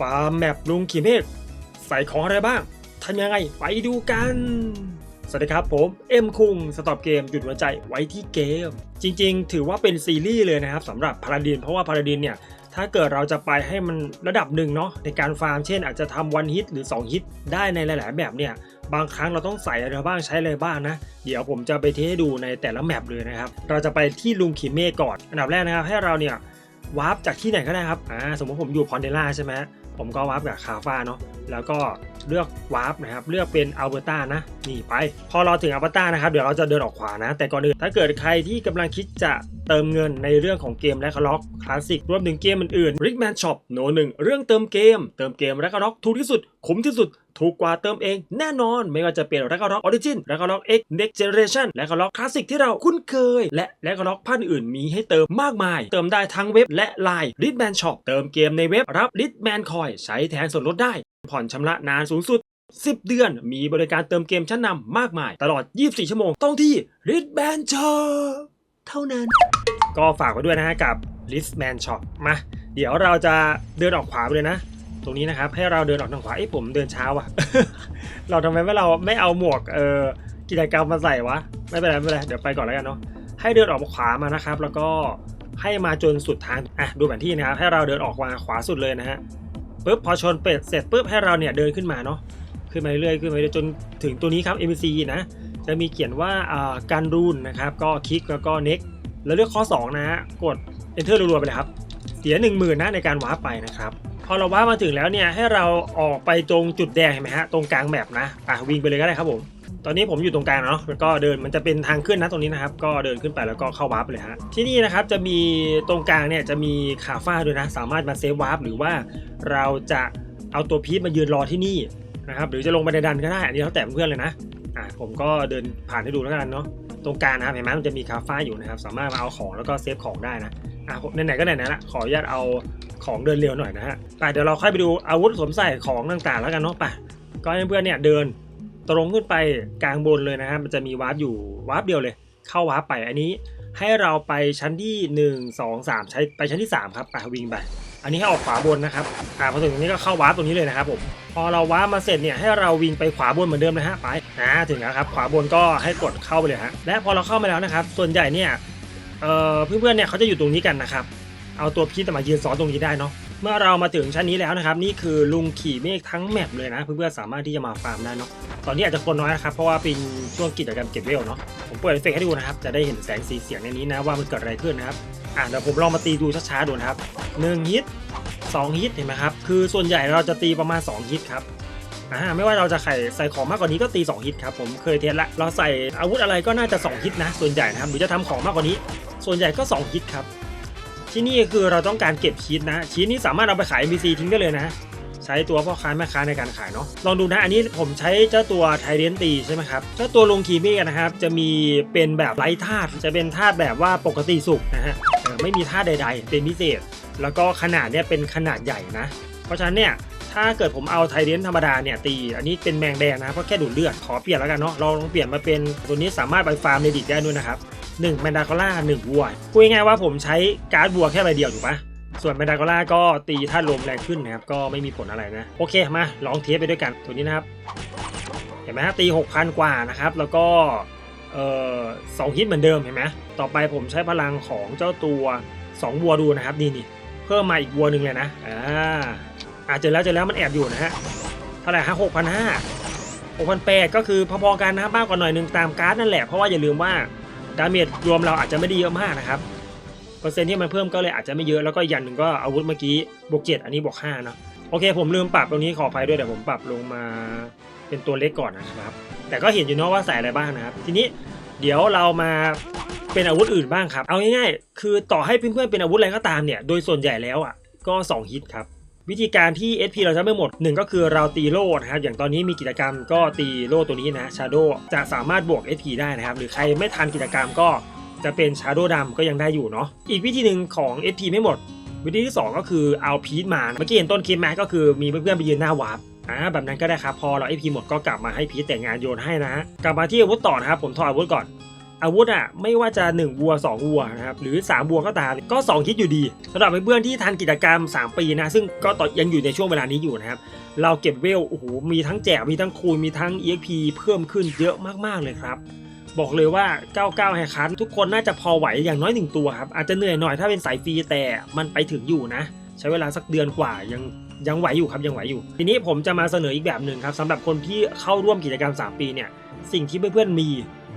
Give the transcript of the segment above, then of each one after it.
ฟาร์มแมปลุงขีเมฆใส่ของอะไรบ้างทำยังไงไปดูกัน สวัสดีครับผมเอ็มคุงสต็อปเกมหยุดหัวใจไว้ที่เกม จริงๆ ถือว่าเป็นซีรีส์เลยนะครับสำหรับพาราดินเพราะว่าพาราดินเนี่ยถ้าเกิดเราจะไปให้มันระดับหนึ่งเนาะในการฟาร์มเช่นอาจจะทำวันฮิตหรือ 2 ฮิตได้ในหลายๆแบบเนี่ยบางครั้งเราต้องใส่อะไรบ้างใช้อะไรบ้างนะ เดี๋ยวผมจะไปเทสให้ดูในแต่ละแมปเลยนะครับ เราจะไปที่ลุงขีเมฆก่อน อันดับแรกนะครับให้เราเนี่ยวาร์ปจากที่ไหนก็ได้ครับอ่าสมมติผมอยู่พอนเดล่าใช่ไหม ผมก็วาร์ปกับคาฟ้าเนาะแล้วก็เลือกวาร์ปนะครับ เลือกเป็นอัลเบอร์ตานะ นี่ไป พอเราถึงอัลเบอร์ตานะครับ เดี๋ยวเราจะเดินออกขวานะ แต่ก่อนอื่นถ้าเกิดใครที่กำลังคิดจะ เติมเงินในเรื่องของเกมและคล็อกคลาสสิกรวมถึงเกมอื่นๆ Rickman Shop โนหนึ่งเรื่องเติมเกม เติมเกมและคล็อกถูกที่สุด คุ้มที่สุดถูกกว่าเติมเองแน่นอน ไม่ว่าจะเป็นแร็กล็อกออริจินแร็กล็อก X Next Generation และก็ล็อกคลาสสิกที่เราคุ้นเคย และแร็กล็อกพันอื่นมีให้เติมมากมาย เติมได้ทั้งเว็บและไลน์ Rickman Shop เติมเกมในเว็บรับ Rickman Coin ใช้แทนส่วนลดได้ ผ่อนชำระนานสูงสุด 10 เดือน มีบริการเติมเกมชั้นนำมากมาย ตลอด 24 ชั่วโมงต้องที่ Rickman Shop เท่านั้น ก็ฝากไว้ด้วยนะฮะกับ Listman Shop มาเดี๋ยวเราจะเดินออกขวาไปเลยนะ ตรงนี้นะครับให้เราเดินออกทางขวาเอ้ผมเดินเช้าว่ะ เราทำไมไม่เราไม่เอาหมวกเอ่อกิจกรรมมาใส่วะไม่เป็นไรไม่เป็นไรเดี๋ยวไปก่อนแล้วกันเนาะให้เดินออกขวามานะครับ แล้วก็ให้มาจนสุดทางอะดูแผนที่นะครับให้เราเดินออกมาขวาสุดเลยนะฮะปุ๊บพอชนเป็ดเสร็จปุ๊บให้เราเนี่ยเดินขึ้นมาเนาะขึ้นมาเรื่อยขึ้นมาเรื่อยจนถึงตัวนี้ครับ MVC นะจะมีเขียนว่าอ่าการรูนนะครับ ก็คลิกแล้วก็ next แล้วเลือกข้อ 2 นะฮะกด enter รัวๆไปเลยครับ เสีย 1 0,000นะในการวาร์ปไปนะครับพอเราวาร์ปมาถึงแล้วเนี่ยให้เราออกไปตรงจุดแดงเห็นไหมฮะตรงกลางแมปนะอะวิ่งไปเลยก็ได้ครับผมตอนนี้ผมอยู่ตรงกลางเนาะแล้วก็เดินมันจะเป็นทางขึ้นนะตรงนี้นะครับ ก็เดินขึ้นไปแล้วก็เข้าวาร์ปไปเลยฮะที่นี่นะครับจะมีตรงกลางเนี่ยจะมีคาฟ้าด้วยนะ สามารถมาเซฟวาร์ปหรือว่าเราจะเอาตัวพีทมายืนรอที่นี่นะครับหรือจะลงบันดดันก็ได้อันนี้แล้วแต่เพื่อนเลยนะอะผมก็เดินผ่านให้ดูแล้วกันเนาะ ตรงกลางนะครับเห็นไหมมันจะมีคาฟ้าอยู่นะครับ สามารถมาเอาของแล้วก็เซฟของได้นะอะไหนๆก็ไหนๆละขออนุญาตเอาของเดินเร็วหน่อยนะฮะไปเดี๋ยวเราค่อยไปดูอาวุธสวมใส่ของต่างๆ แล้วกันเนาะไปก็ให้เพื่อนเนี่ยเดินตรงขึ้นไปกลางบนเลยนะฮะมันจะมีวาร์ปอยู่วาร์ปเดียวเลย เข้าวาร์ปไปอันนี้ให้เราไปชั้นที่ 1 2 3 ใช้ไปชั้นที่ 3 ครับไปวิ่งไป อันนี้ให้ออกขวาบนนะครับอ่าพอถึงตรงนี้ก็เข้าวาร์ปตรงนี้เลยนะครับผมพอเราวาร์ปมาเสร็จเนี่ยให้เราวิ่งไปขวาบนเหมือนเดิมนะฮะไปอ่าถึงแล้วครับขวาบนก็ให้กดเข้าไปเลยฮะและพอเราเข้ามาแล้วนะครับ ส่วนใหญ่เนี่ยเอ่อเพื่อนๆเนี่ยเขาจะอยู่ตรงนี้กันนะครับเอาตัวพีทมายืนซ้อนตรงนี้ได้เนาะ เมื่อเรามาถึงชั้นนี้แล้วนะครับ นี่คือลุงขี่เมฆทั้งแมปเลยนะ เพื่อนๆสามารถที่จะมาฟาร์มได้เนาะตอนนี้อาจจะคนน้อยนะครับเพราะว่าเป็นช่วงกิจกรรมเก็บเวลเนาะผมเปิดเอฟเฟกต์ให้ดูนะครับ จะได้เห็นแสงสีเสียงในนี้นะว่ามันเกิดอะไรขึ้นนะครับอะเดี๋ยวผมลองมาตีดูช้าๆดูนะครับหนึ่งฮิตสองฮิตเห็นไหมครับคือส่วนใหญ่เราจะตีประมาณสองฮิตครับอ่าไม่ว่าเราจะใส่ใส่ของมากกว่านี้ก็ตี 2 ฮิตครับผมเคยเทสละเราใส่อาวุธอะไรก็น่าจะ 2 ฮิตนะ ส่วนใหญ่นะครับหรือจะทำของมากกว่านี้ ส่วนใหญ่ก็ 2 ฮิตครับ ที่นี่คือเราต้องการเก็บชีตนะชีตนี้สามารถเอาไปขาย NPC ทิ้งได้เลยนะ ใช้ตัวพ่อค้าแม่ค้าในการขายเนาะลองดูนะอันนี้ผมใช้เจ้าตัวไทเรนตีใช่ไหมครับเจ้าตัวลงคีเมกนะครับจะมีเป็นแบบไร้ธาตุจะเป็นธาตุแบบว่าปกติสุขนะฮะไม่มีธาตุใด ๆ เป็นพิเศษ แล้วก็ขนาดเนี่ยเป็นขนาดใหญ่นะ เพราะฉะนั้นเนี่ยถ้าเกิดผมเอาไทเดนธรรมดาเนี่ยตี อันนี้เป็นแมงแดงนะเพราะแค่ดูดเลือดขอเปลี่ยนแล้วกันเนาะเราลองเปลี่ยนมาเป็นตัวนี้สามารถไปฟาร์มในดิกได้ด้วยนะครับ 1แมนดาคอล่า1วัวพูดง่ายๆว่าผมใช้การ์ดวัวแค่ใบเดียวถูกปะส่วนแมนดาคอล่าก็ตีธาลมแรงขึ้นนะครับ ก็ไม่มีผลอะไรนะ โอเคมาลองเทสไปด้วยกันตัวนี้นะครับ เห็นไหมครับตี 6,000 กว่านะครับ แล้วก็เอ่อสองฮิตเหมือนเดิมเห็นไหมต่อไปผมใช้พลังของเจ้าตัว 2 วัวดูนะครับ นี่นี่เพิ่มมาอีกวัวหนึ่งเลยนะอ่าอาเจอแล้วเจอแล้วมันแอบอยู่นะฮะเท่าไหร่ฮะหกพันห้าหกพันแปดก็คือพอๆกันนะครับมากกว่าหน่อยหนึ่งตามการ์ดนั่นแหละเพราะว่าอย่าลืมว่า ดาเมจรวมเราอาจจะไม่ได้เยอะมากนะครับเปอร์เซ็นต์ที่มันเพิ่มก็เลยอาจจะไม่เยอะแล้วก็อย่างหนึ่งก็อาวุธเมื่อกี้บวกเจ็ดอันนี้บวกห้าเนาะโอเคผมลืมปรับตรงนี้ขออภัยด้วยเดี๋ยวผมปรับลงมาเป็นตัวเล็กก่อนนะครับ แต่ก็เห็นอยู่เนาะว่าใส่อะไรบ้างนะครับ ทีนี้เดี๋ยวเรามาเป็นอาวุธอื่นบ้างครับ เอาง่ายๆ คือต่อให้เพื่อนๆเป็นอาวุธอะไรก็ตามเนี่ย โดยส่วนใหญ่แล้วอะก็ 2 ฮิตครับ วิธีการที่ SP เราจะไม่หมดหนึ่งก็คือเราตีโล่นะครับอย่างตอนนี้มีกิจกรรมก็ตีโล่ตัวนี้นะ Shadow จะสามารถบวก SP ได้นะครับ หรือใครไม่ทันกิจกรรมก็จะเป็น Shadow ดำก็ยังได้อยู่เนาะอีกวิธีหนึ่งของ SP ไม่หมด วิธีที่ 2 ก็คือเอาพีทมาเมื่อกี้เห็นต้นคลิปไหมก็คือมีเพื่อนๆไปยืนหน้าวาร์ปอ่าแบบนั้นก็ได้ครับพอเรา SP หมดก็กลับมาให้พีทแต่งงานโยนให้นะฮะกลับมาที่อาวุธต่อนะครับผมถอดอาวุธก่อน อาวุธอะไม่ว่าจะ1วัว2วัวนะครับหรือ3วัวก็ตามก็ 2 คิดอยู่ดีสำหรับเพื่อนๆที่ทันกิจกรรม 3 ปีนะซึ่งก็ต่อยังอยู่ในช่วงเวลานี้อยู่นะครับเราเก็บเวลโอ้โหมีทั้งแจกมีทั้งคูณมีทั้ง EXP เพิ่มขึ้นเยอะมากๆเลยครับบอกเลยว่า 99 แฮคัททุกคนน่าจะพอไหวอย่างน้อยหนึ่งตัวครับ อาจจะเหนื่อยหน่อยถ้าเป็นสายฟรีแต่มันไปถึงอยู่นะ ใช้เวลาสักเดือนกว่ายังยังไหวอยู่ครับยังไหวอยู่ ทีนี้ผมจะมาเสนออีกแบบหนึ่งครับสำหรับคนที่เข้าร่วมกิจกรรม 3 ปีเนี่ย สิ่งที่เพื่อนๆมี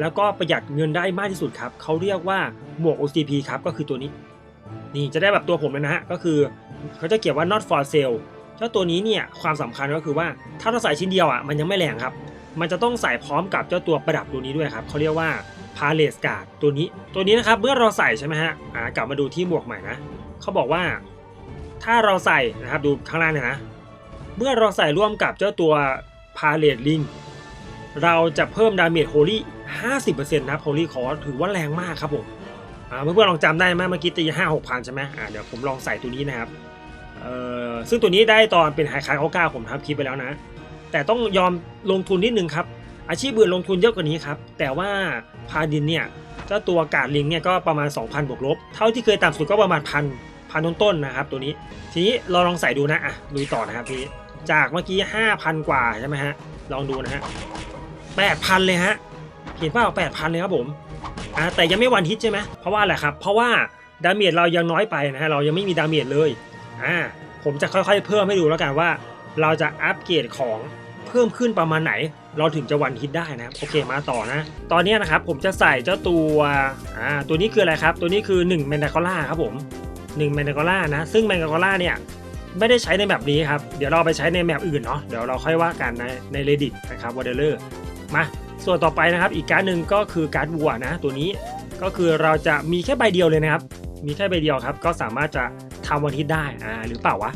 แล้วก็ประหยัดเงินได้มากที่สุดครับเขาเรียกว่าหมวก OCP ครับก็คือตัวนี้ นี่จะได้แบบตัวผมเลยนะฮะก็คือเขาจะเขียนว่า not for sale เจ้าตัวนี้เนี่ยความสำคัญก็คือว่าถ้าเราใส่ชิ้นเดียวอะมันยังไม่แรงครับ มันจะต้องใส่พร้อมกับเจ้าตัวประดับตัวนี้ด้วยครับเขาเรียกว่า p a l e s Guard ตัวนี้ตัวนี้นะครับเมื่อเราใส่ใช่ไหมฮะอ่ากลับมาดูที่หมวกใหม่นะเขาบอกว่า ถ้าเราใส่นะครับดูข้างล่างเนี่ยนะเมื่อเราใส่ร่วมกับเจ้าตัว p a l e t Ring เราจะเพิ่มดาเมจโฮลี่ 50%นะครับโฮลี่ขอถือว่าแรงมากครับผมเพื่อนๆลองจำได้ไหมเมื่อกี้ตีห้าหกพันใช่ไหมเดี๋ยวผมลองใส่ตัวนี้นะครับซึ่งตัวนี้ได้ตอนเป็นไฮคายเขาเก้าผมทำคลิปไปแล้วนะ แต่ต้องยอมลงทุนนิดนึงครับ อาชีพอื่นลงทุนเยอะกว่านี้ครับ แต่ว่าพาดินเนี่ยเจ้าตัวกาดลิงเนี่ยก็ประมาณ 2,000บวกลบ เท่าที่เคยต่ำสุดก็ประมาณพันพันต้นๆนะครับ ตัวนี้ ทีนี้เราลองใส่ดูนะอะดูต่อนะครับพี่ จากเมื่อกี้5,000 กว่าใช่ไหมฮะ ลองดูนะฮะ8,000 เลยฮะ เห็นเปล่า8,000เลยครับผมอ่าแต่ยังไม่วันฮิตใช่ไหมเพราะว่าอะไรครับ เพราะว่าดาเมจเรายังน้อยไปนะฮะเรายังไม่มีดาเมจเลยอ่าผมจะค่อยๆ เพิ่มให้ดูแล้วกันว่า เราจะอัปเกรดของเพิ่มขึ้นประมาณไหน เราถึงจะวันฮิตได้นะครับโอเคมาต่อนะ ตอนนี้นะครับผมจะใส่เจ้าตัวอ่าตัวนี้คืออะไรครับ ตัวนี้คือ1แมนดาคอล่าครับผม1แมนดาคอล่านะซึ่งแมนดาคอล่าเนี่ยไม่ได้ใช้ในแบบนี้ครับ เดี๋ยวเราไปใช้ในแบบอื่นเนาะ เดี๋ยวเราค่อยว่ากันในใน reddit นะครับวอเดเลอร์มา ส่วนต่อไปนะครับอีกการ์ดหนึ่งก็คือการ์ดวัวนะตัวนี้ก็คือเราจะมีแค่ใบเดียวเลยนะครับ มีแค่ใบเดียวครับ ก็สามารถจะทำวันฮิตได้อ่าหรือเปล่าวะ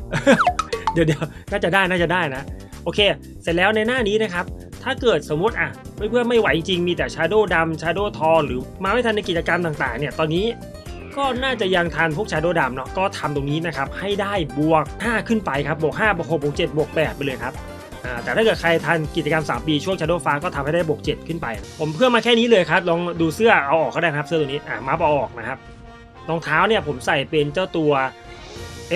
เดี๋ยวเดี๋ยวน่าจะได้น่าจะได้นะ โอเค เสร็จแล้วในหน้านี้นะครับ ถ้าเกิดสมมติอะเพื่อนๆไม่ไหวจริงมีแต่ Shadow ดำ Shadow ทองหรือมาไม่ทันในกิจกรรมต่างๆเนี่ยตอนนี้ก็น่าจะยังทันพวก Shadow ดำเนาะก็ทำตรงนี้นะครับให้ได้บวก 5 ขึ้นไปครับบวก5บวก6บวก7บวก8ไปเลยครับ แต่ถ้าเกิดใครทันกิจกรรม 3 ปี ช่วง Shadow ฟ้าก็ทำให้ได้บวก7ขึ้นไป ผมเพิ่มมาแค่นี้เลยครับ ลองดูเสื้อเอาออกก็ได้นะครับ เสื้อตัวนี้อ่ามาเอาออกนะครับรองเท้าเนี่ยผมใส่เป็นเจ้าตัว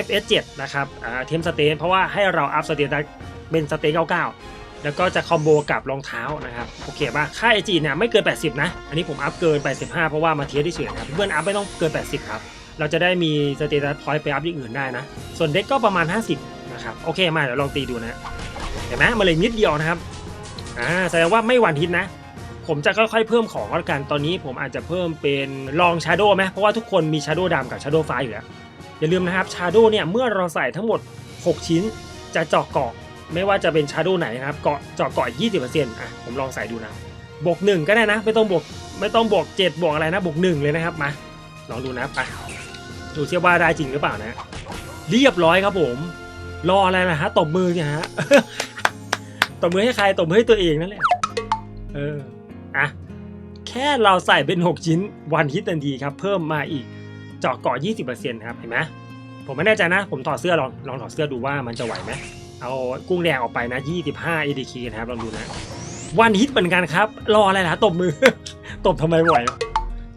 FS7 นะครับอ่าเทมสเตนเพราะว่าให้เราอัพสเตตัสเป็นสเตน99 แล้วก็จะคอมโบกับรองเท้านะครับโอเคป่ะค่า AG เนี่ยไม่เกิน 80 นะ อันนี้ผมอัพเกิน 85 เพราะว่ามาเทียที่เฉยนะครับเพื่อนอัพไม่ต้องเกิน 80 ครับเราจะได้มีสเตตัสพอยต์ไปอัพที่อื่นได้นะ ส่วนเด็กก็ประมาณ 50 นะครับ โอเค มาเดี๋ยวลองตีดูนะ เห็นไหมมาเลยนิดเดียวนะครับอ่าแสดงว่าไม่หวันทิศนะ ผมจะค่อยๆเพิ่มของแล้วกันตอนนี้ผมอาจจะเพิ่มเป็นลองชาโดว์ไหมเพราะว่าทุกคนมีชาโดว์ดำกับชาโดว์ฟ้าอยู่แล้วอย่าลืมนะครับชาโดว์เนี่ยเมื่อเราใส่ทั้งหมด 6 ชิ้นจะเจาะเกาะไม่ว่าจะเป็นชาโดว์ไหนนะครับเกาะเจาะเกาะ 20%อะผมลองใส่ดูนะบวกหนึ่งก็ได้นะ ไม่ต้องบวกไม่ต้องบวก7บวกอะไรนะบวกหนึ่งเลยนะครับมาลองดูนะไปดูเชื่อว่าได้จริงหรือเปล่านะ เรียบร้อยครับผม รออะไรล่ะฮะตบมือเนี่ยฮะ ตบมือให้ใครตบมือให้ตัวเองนั่นแหละ เออ อะ แค่เราใส่เป็น 6 ชิ้นวันฮิตทันทีครับ เพิ่มมาอีกเจาะเกาะ20%ครับ เห็นไหมผมไม่แน่ใจนะ ผมถอดเสื้อลองลองถอดเสื้อดูว่ามันจะไหวไหมเอากุ้งแดงออกไปนะ 25 ADK นะครับลองดูนะ วันฮิตเหมือนกันครับ รออะไรล่ะตบมือ ตบทำไมไหว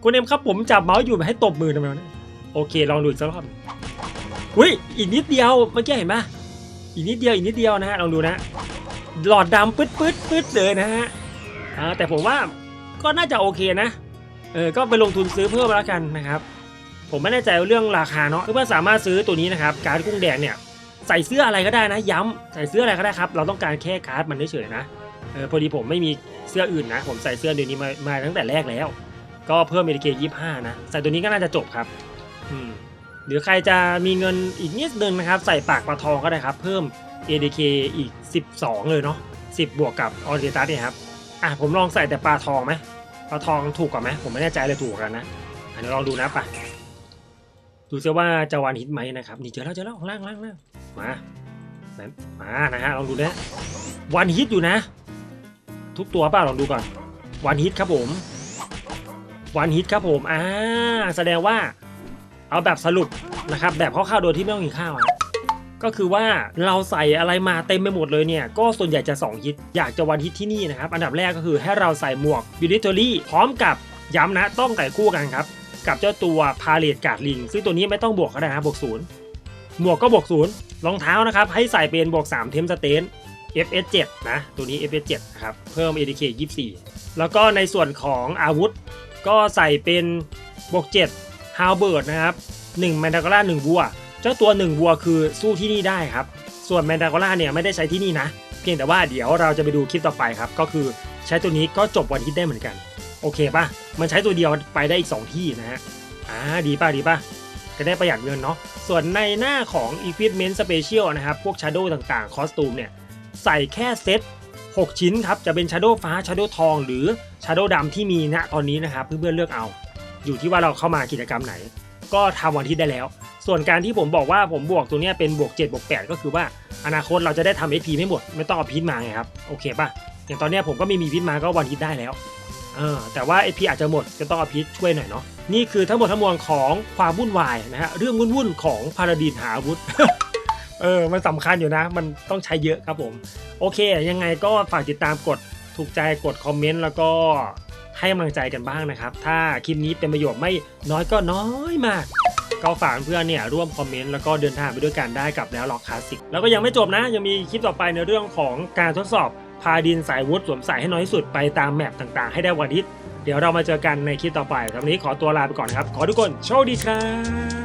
คุณเอ็มครับผมจับเมาส์อยู่ให้ตบมือทำไมวะเนี่ยโอเค ลองดูอีกสักรอบอุ้ยอีกนิดเดียวเมื่อกี้เห็นปะอีกนิดเดียวอีกนิดเดียวนะฮะลองดูนะ หลอดดำปื๊ดปื๊ดปื๊ดเลยนะฮะแต่ผมว่าก็น่าจะโอเคนะเออก็ไปลงทุนซื้อเพิ่มแล้วกันนะครับ ผมไม่แน่ใจเรื่องราคาเนาะเพื่อนๆสามารถซื้อตัวนี้นะครับ การ์ดกุ้งแดงเนี่ยใส่เสื้ออะไรก็ได้นะ ย้ำใส่เสื้ออะไรก็ได้ครับ เราต้องการแค่การ์ดมันเฉยๆนะเออพอดีผมไม่มีเสื้ออื่นนะ ผมใส่เสื้อเดี๋ยวนี้มามาตั้งแต่แรกแล้ว ก็เพิ่มเอเกยี่ห้านะ ใส่ตัวนี้ก็น่าจะจบครับอืมหรือใครจะมีเงินอีกนิดนึงนะครับ ใส่ปากปลาทองก็ได้ครับ เพิ่ม ADK อีก 12 เลยเนาะ10 บวกกับออเดตัสเนี่ยครับ อะผมลองใส่แต่ปลาทองไหมปลาทองถูกกว่าไหมผมไม่แน่ใจเลยถูกกันนะอันนี้ลองดูนะปะดูซิว่าจะวันฮิตไหมนะครับ นี่เจอแล้วเจอแล้วล่างล่างล่างมามานะฮะลองดูนะวันฮิตอยู่นะ ทุกตัวเปล่าลองดูก่อนวันฮิตครับผมวันฮิตครับผมอ่าแสดงว่าเอาแบบสรุปนะครับ แบบคร่าวๆโดยที่ไม่ต้องกินข้าวอะ ก็คือว่าเราใส่อะไรมาเต็มไปหมดเลยเนี่ยก็ส่วนใหญ่จะ 2 ฮิต อยากจะวันฮิตที่นี่นะครับ อันดับแรกก็คือให้เราใส่หมวกบิลิทอรี่พร้อมกับย้ำนะต้องไก่คู่กันครับ กับเจ้าตัวพาเลตการ์ดลิง ซึ่งตัวนี้ไม่ต้องบวกก็ได้นะบวกศูนย์หมวกก็บวกศูนย์รองเท้านะครับ ให้ใส่เป็นบวก3เทมสเตน FS7 นะ ตัวนี้ FS7 ครับ เพิ่ม ADK 24 แล้วก็ในส่วนของอาวุธ ก็ใส่เป็นบวก7 h a l b e r d นะครับ1แมนดากอล่า1บัว เจ้าตัว1บัวคือสู้ที่นี่ได้ครับ ส่วนแมนดากล่าเนี่ยไม่ได้ใช้ที่นี่นะ เพียงแต่ว่าเดี๋ยวเราจะไปดูคลิปต่อไปครับ ก็คือใช้ตัวนี้ก็จบวันฮิตได้เหมือนกัน โอเคป่ะมันใช้ตัวเดียวไปได้อีก 2 ที่นะฮะ อ่าดีป่ะดีป่ะก็ได้ประหยัดเงินเนาะ ส่วนในหน้าของ Equipment Special นะครับ พวก Shadow ต่างๆ คอสตูมเนี่ย ใส่แค่เซต6 ชิ้นครับ จะเป็น Shadow ฟ้า Shadow ทอง หรือ Shadow ดำที่มีณตอนนี้นะครับ เพื่อนๆเลือกเอา อยู่ที่ว่าเราเข้ามากิจกรรมไหน ก็ทำวันที่ได้แล้ว ส่วนการที่ผมบอกว่าผมบวกตัวเนี้ยเป็นบวก 7 บวก 8 ก็คือว่าอนาคตเราจะได้ทำ SP ไม่หมด ไม่ต้องเอาพีทมาไงครับ โอเคป่ะ อย่างตอนเนี้ยผมก็ไม่มีพีทมาก็วันฮิตได้แล้วเออแต่ว่า AP อาจจะหมดจะต้องเอาพีชช่วยหน่อยเนาะนี่คือทั้งหมดทั้งมวลของความวุ่นวายนะฮะเรื่องวุ่นๆของพาราดีนหาอาวุธเออมันสำคัญอยู่นะ มันต้องใช้เยอะครับผม โอเค ยังไงก็ฝากติดตามกดถูกใจกดคอมเมนต์แล้วก็ให้กำลังใจกันบ้างนะครับ ถ้าคลิปนี้เป็นประโยชน์ไม่น้อยก็น้อยมาก ก็ฝากเพื่อนเนี่ยร่วมคอมเมนต์แล้วก็เดินทางไปด้วยกันได้กับแล้วล็อกคลาสสิกแล้วก็ยังไม่จบนะ ยังมีคลิปต่อไปในเรื่องของการทดสอบพาดินสายวุฒสวมใส่ให้น้อยที่สุดไปตามแมปต่างๆ ให้ได้วันทิตเดี๋ยวเรามาเจอกันในคลิปต่อไปสำหรับวันนี้ขอตัวลาไปก่อนครับ ขอทุกคนโชคดีครับ